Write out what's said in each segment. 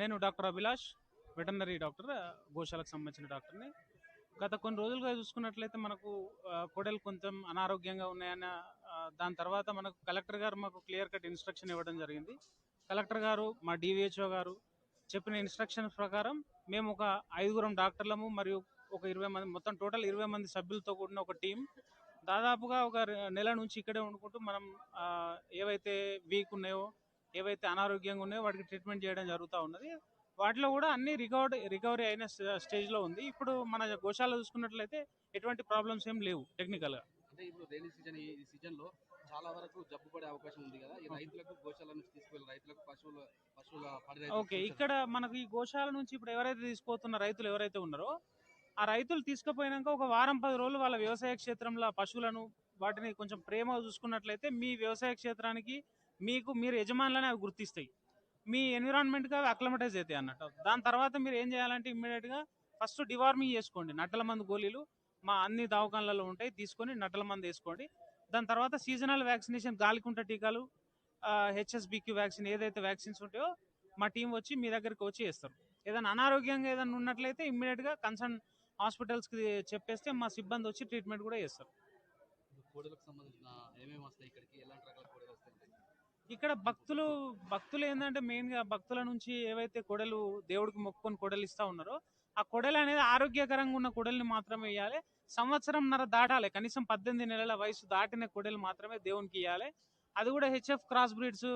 నేను doctor Abhilash veterinary doctor గోశాలకు సంబంధించిన డాక్టర్ని. గత కొన్ని రోజులుగా చూసుకున్నట్లయితే మనకు కోడలు కొంచెం అనారోగ్యంగా ఉన్నాయన్న దాని తర్వాత మనకు కలెక్టర్ గారు మాకు క్లియర్ కట్ ఇన్స్ట్రక్షన్ ఇవ్వడం జరిగింది. కలెక్టర్ గారు మా డివిహెచ్ఓ గారు చెప్పిన ఇన్స్ట్రక్షన్ ప్రకారం మేము ఒక ఐదుగురం డాక్టర్లము మరియు ఒక ఇరవై మంది మొత్తం టోటల్ ఇరవై మంది సభ్యులతో కూడిన ఒక టీం. దాదాపుగా ఒక నెల నుంచి ఇక్కడే వండుకుంటూ మనం ఏవైతే వీక్ ఉన్నాయో ఏవైతే అనారోగ్యంగా ఉన్నాయో వాటికి ట్రీట్మెంట్ చేయడం జరుగుతూ ఉన్నది. వాటిలో కూడా అన్ని రికవరీ రికవరీ అయిన స్ట- స్టేజ్లో ఉంది. ఇప్పుడు మన గోశాల చూసుకున్నట్లయితే ఎటువంటి ప్రాబ్లమ్స్ ఏం లేవు టెక్నికల్గా అంటే ఇప్పుడు రైనీ సీజన్ ఈ సీజన్లో చాలా వరకు జబ్బు పడే అవకాశం ఉంది కదా. ఈ రైతులకు గోశాల నుంచి తీసుకువెళ్ళి రైతులకు పశువుల పశువుల ఓకే ఇక్కడ మనకు ఈ గోశాల నుంచి ఇప్పుడు ఎవరైతే తీసుకుపోతున్న రైతులు ఎవరైతే ఉన్నారో ఆ రైతులు తీసుకుపోయినాక ఒక వారం పది రోజులు వాళ్ళ వ్యవసాయ క్షేత్రంలో పశువులను వాటిని కొంచెం ప్రేమగా చూసుకున్నట్లయితే మీ వ్యవసాయ క్షేత్రానికి మీకు మీరు యజమానులనే అవి గుర్తిస్తాయి. మీ ఎన్విరాన్మెంట్గా అవి అక్లమటైజ్ అవుతాయి అన్నట్టు. దాని తర్వాత మీరు ఏం చేయాలంటే ఇమ్మీడియట్గా ఫస్ట్ డివార్మింగ్ చేసుకోండి. నట్టల మందు గోళీలు మా అన్ని దవాఖానలలో ఉంటాయి. తీసుకొని నట్టల మందు వేసుకోండి. దాని తర్వాత సీజనల్ వ్యాక్సినేషన్ గాలికుంట టీకాలు హెచ్ఎస్బిక్యూ వ్యాక్సిన్ ఏదైతే వ్యాక్సిన్స్ ఉంటాయో మా టీం వచ్చి మీ దగ్గరికి వచ్చి వేస్తారు. ఏదైనా అనారోగ్యంగా ఏదైనా ఉన్నట్లయితే ఇమ్మీడియట్గా కన్సర్న్ హాస్పిటల్స్కి చెప్పేస్తే మా సిబ్బంది వచ్చి ట్రీట్మెంట్ కూడా చేస్తారు. కోడలకు సంబంధించిన ఏమేమి వస్తాయి ఇక్కడికి? ఎలాంటి రకాల కోడలు వస్తాయి? ఇక్కడ భక్తులు భక్తులు ఏంటంటే మెయిన్గా భక్తుల నుంచి ఏవైతే కొడలు దేవుడికి మొక్కుకొని కొడలు ఇస్తా ఉన్నారో ఆ కొడలు అనేది ఆరోగ్యకరంగా ఉన్న కొడల్ని మాత్రమే ఇవ్వాలి సంవత్సరంన్నర దాటాలి. కనీసం పద్దెనిమిది నెలల వయసు దాటిన కొడలు మాత్రమే దేవునికి ఇవ్వాలి అది కూడా హెచ్ఎఫ్ క్రాస్ బ్రీడ్స్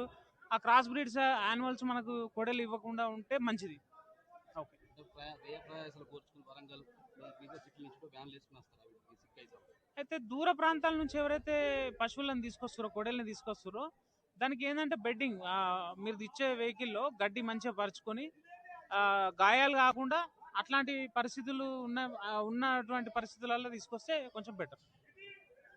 ఆ క్రాస్ బ్రీడ్స్ యానిమల్స్ మనకు కొడలు ఇవ్వకుండా ఉంటే మంచిది. ఓకే. అయితే దూర ప్రాంతాల నుంచి ఎవరైతే పశువులను తీసుకొస్తారో కొడల్ని తీసుకొస్తారో దానికి ఏంటంటే బెడ్డింగ్ మీరు ఇచ్చే వెహికల్లో గడ్డి మంచిగా పరుచుకొని గాయాలు కాకుండా అట్లాంటి పరిస్థితులు ఉన్న ఉన్నటువంటి పరిస్థితులలో తీసుకొస్తే కొంచెం బెటర్.